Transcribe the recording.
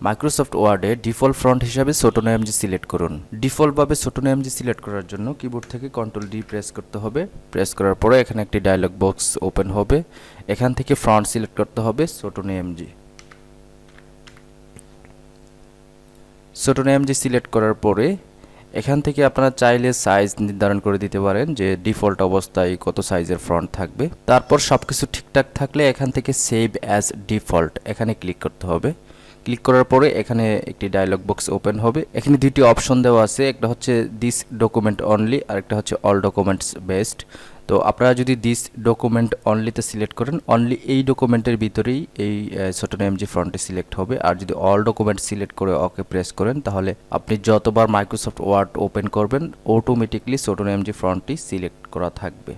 Microsoft ওয়ার্ডে default front হিসাবে ছোটনো MJ select করুন। ডিফল্টভাবে ছোটনো এমজি সিলেক্ট করার জন্য কিবোর্ড থেকে কন্ট্রোল ডি প্রেস করতে হবে। প্রেস করার পরে এখানে একটি ডায়লগ বক্স ওপেন হবে। এখান থেকে ফ্রন্ট সিলেক্ট করতে হবে Sutonny MJ Sutonny MJ select করার পরে এখান থেকে আপনারা চাইলে সাইজ নির্ধারণ করে দিতে পারেন যে ডিফল্ট অবস্থায় কত সাইজের ফ্রন্ট থাকবে। তারপর সব কিছু ঠিকঠাক থাকলে এখান থেকে সেভ অ্যাজ ডিফল্ট এখানে ক্লিক করতে হবে। ক্লিক করার পরে এখানে একটি ডায়লগ বক্স ওপেন হবে। এখানে দুইটি অপশন দেওয়া আছে, একটা হচ্ছে দিস ডকুমেন্ট অনলি আর একটা হচ্ছে অল ডকুমেন্টস বেস্ট তো আপনারা যদি দিস ডকুমেন্ট অনলিতে সিলেক্ট করেন অনলি এই ডকুমেন্টের ভিতরেই এই ছোট এমজি ফ্রন্টে সিলেক্ট হবে। আর যদি অল ডকুমেন্ট সিলেক্ট করে ওকে প্রেস করেন, তাহলে আপনি যতবার মাইক্রোসফট ওয়ার্ড ওপেন করবেন অটোমেটিকলি ছোট এমজি ফ্রন্টটি সিলেক্ট করা থাকবে।